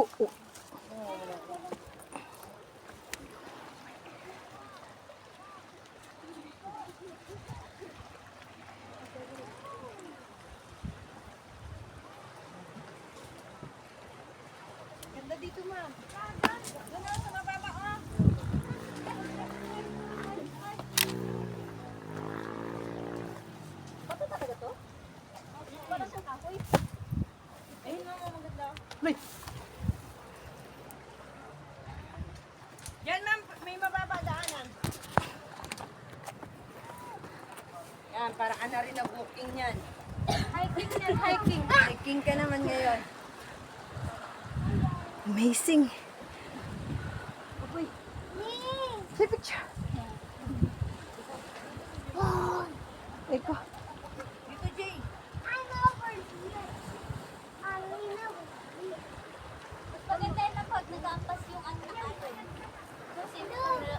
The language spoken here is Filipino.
Oo. Uh, dito, ma'am. Doon na sa mababa, oh. Bato talaga to? Para sa kahoy. Ayun. Wait. Yan, para ka na rin na booking yan. Hiking yan, hiking. Hiking ka naman ngayon. amazing. Uy, Say picture. Eko.